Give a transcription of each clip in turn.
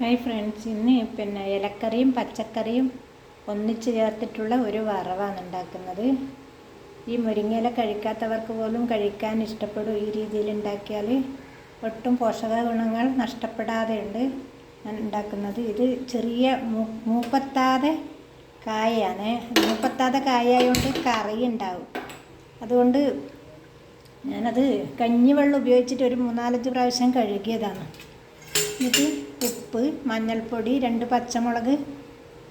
Hi friends ഇന്ന് പിന്നെ ഇലക്കറിയും പച്ചക്കറിയും ഒന്നിച്ച് ചേർത്തിട്ടുള്ള ഒരു വറവാണ് ഉണ്ടാക്കുന്നത്. ഈ മുരിങ്ങയില കഴിക്കാത്തവർക്ക് പോലും കഴിക്കാൻ ഇഷ്ടപ്പെടും ഈ രീതിയിൽ ഉണ്ടാക്കിയാൽ ഒട്ടും പോഷക ഗുണങ്ങൾ നഷ്ടപ്പെടാതെ ഉണ്ട് ഞാൻ ഉണ്ടാക്കുന്നത്. ഇത് ചെറിയ മൂപ്പത്താതെ കായയാണ്. മൂപ്പത്താതെ കായയായതുകൊണ്ട് കറി ഉണ്ടാവും. അതുകൊണ്ട് ഞാനത് കഞ്ഞിവെള്ളം ഉപയോഗിച്ചിട്ട് ഒരു മൂന്നാലഞ്ച് പ്രാവശ്യം കഴുകിയതാണ്. എന്നിട്ട് ഉപ്പ് മഞ്ഞൾപ്പൊടി രണ്ട് പച്ചമുളക്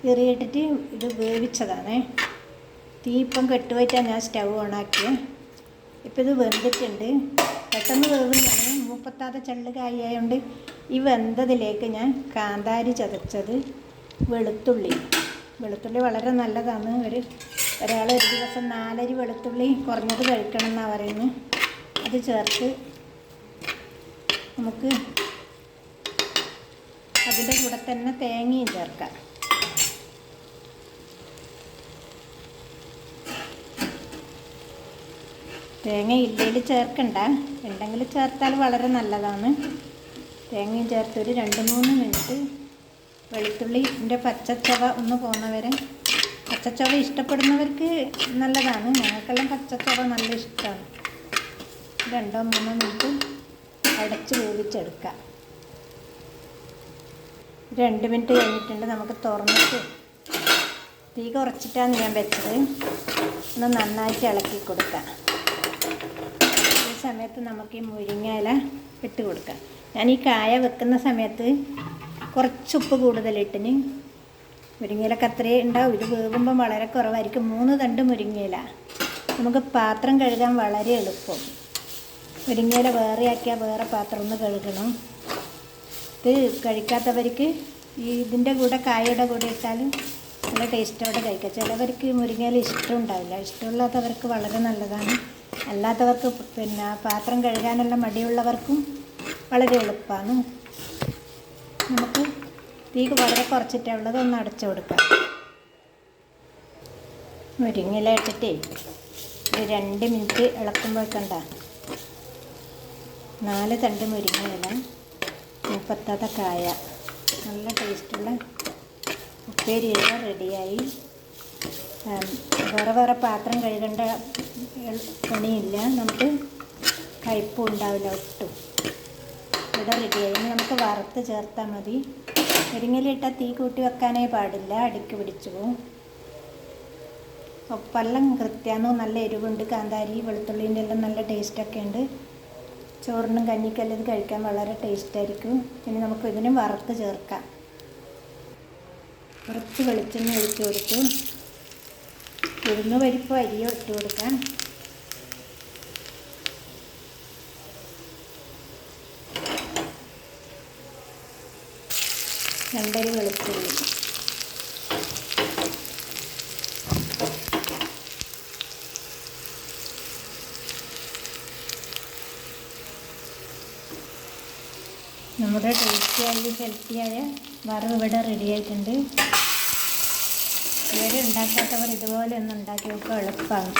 കീറിയിട്ടിട്ട് ഇത് വേവിച്ചതാണ്. തീ ഇപ്പം കെട്ടുപോയിട്ടാണ് ഞാൻ സ്റ്റൗ ഓണാക്കിയത് ഇപ്പം ഇത് വെന്തിട്ടുണ്ട്. പെട്ടെന്ന് വേവുന്നതാണ്. മുപ്പത്താതെ ചള്ള് കായായതുകൊണ്ട് ഈ വെന്തതിലേക്ക് ഞാൻ കാന്താരി ചതച്ചത് വെളുത്തുള്ളി. വെളുത്തുള്ളി വളരെ നല്ലതാണ്. ഒരു ഒരാൾ ഒരു ദിവസം നാലരി വെളുത്തുള്ളി കുറഞ്ഞത് കഴിക്കണം എന്നാണ് പറയുന്നത് അത് ചേർത്ത് നമുക്ക് അതിന്റെ കൂടെ തന്നെ തേങ്ങയും ചേർക്കാം. തേങ്ങ ഇല്ലെങ്കിൽ ചേർക്കണ്ട. ഉണ്ടെങ്കിൽ ചേർത്താൽ വളരെ നല്ലതാണ്. തേങ്ങയും ചേർത്ത് ഒരു രണ്ട് മൂന്ന് മിനിറ്റ് വെളുത്തുള്ളിന്റെ പച്ചച്ചവ ഒന്ന് പോകുന്നവരെ പച്ചച്ചവ ഇഷ്ടപ്പെടുന്നവർക്ക് നല്ലതാണ്. ഞങ്ങൾക്കെല്ലാം പച്ചച്ചവ നല്ല ഇഷ്ടമാണ്. രണ്ടോ മൂന്നോ മിനിറ്റ് അടച്ച് വേവിച്ചെടുക്കാം. രണ്ട് മിനിറ്റ് കഴിഞ്ഞിട്ടുണ്ട്. നമുക്ക് തുറന്നിട്ട് തീ കുറച്ചിട്ടാണ് ഞാൻ വെച്ചത്. ഒന്ന് നന്നായിട്ട് ഇളക്കി കൊടുക്കാം. ഈ സമയത്ത് നമുക്ക് ഈ മുരിങ്ങയില ഇട്ട് കൊടുക്കാം. ഞാൻ ഈ കായ വെക്കുന്ന സമയത്ത് കുറച്ച് ഉപ്പ് കൂടുതലിട്ടിന്. മുരിങ്ങയിലൊക്കെ അത്രയേ ഉണ്ടാവും. ഇത് വേകുമ്പം വളരെ കുറവായിരിക്കും. മൂന്ന് തണ്ട് മുരിങ്ങയില നമുക്ക് പാത്രം കഴുകാൻ വളരെ എളുപ്പം. മുരിങ്ങയില വേറെ ആക്കിയാൽ വേറെ പാത്രം ഒന്ന് കഴുകണം. ഇത് കഴിക്കാത്തവർക്ക് ഈ ഇതിന്റെ കൂടെ കായയുടെ കൂടെ ഇട്ടാലും നല്ല ടേസ്റ്റോടെ കഴിക്കാം. ചിലവർക്ക് മുരിങ്ങയില ഇഷ്ടം ഉണ്ടാവില്ല ഇഷ്ടമില്ലാത്തവർക്ക് വളരെ നല്ലതാണ്. അല്ലാത്തവർക്ക് പിന്നെ പാത്രം കഴുകാനുള്ള മടിയുള്ളവർക്കും വളരെ എളുപ്പമാണ് നമുക്ക് തീ വളരെ കുറച്ചിട്ടേ ഉള്ളത് ഒന്ന് അടച്ചു കൊടുക്കാം. മുരിങ്ങയില ഇട്ടിട്ടേ ഒരു രണ്ട് മിനിറ്റ് ഇളക്കുമ്പോഴേക്കണ്ട കണ്ട നാല് തണ്ട് മുരിങ്ങയില. മുപ്പത്താത്ത കായ നല്ല ടേസ്റ്റുള്ള ഉപ്പേരിയെല്ലാം റെഡിയായി. വേറെ വേറെ പാത്രം കഴുകേണ്ട പണിയില്ല. നമുക്ക് കയ്പും ഉണ്ടാവില്ല ഒട്ടും. ഇവിടെ റെഡിയായി. നമുക്ക് വറുത്ത് ചേർത്താൽ മതി. മുരിങ്ങയിലിട്ടാൽ തീ കൂട്ടി വെക്കാനേ പാടില്ല. അടിക്ക് പിടിച്ചു പോവും. ഒപ്പെല്ലാം കൃത്യാന്ന്? നല്ല എരിവുണ്ട്. കാന്താരി വെളുത്തുള്ളീന്റെ എല്ലാം നല്ല ടേസ്റ്റൊക്കെ ഉണ്ട്. ചോറിനും കഞ്ഞിക്കെല്ലാം ഇത് കഴിക്കാൻ വളരെ ടേസ്റ്റായിരിക്കും. ഇനി നമുക്ക് ഇതിനും വറുത്ത് ചേർക്കാം. കുറച്ച് വെളിച്ചെണ്ണ ഒഴിച്ചു കൊടുത്തു. ഉഴുന്ന് പരിപ്പ് അരിയോ ഇട്ട് കൊടുക്കാം. രണ്ടരി വെളുത്തുള്ളി. നമ്മുടെ ടേസ്റ്റിയായ ഹെൽത്തിയായ വറവ് ഇവിടെ റെഡി ആയിട്ടുണ്ട്. ഇവരെ ഉണ്ടാക്കാത്തവർ ഇതുപോലെ ഒന്ന് ഉണ്ടാക്കി നോക്കുക എളുപ്പമാണ്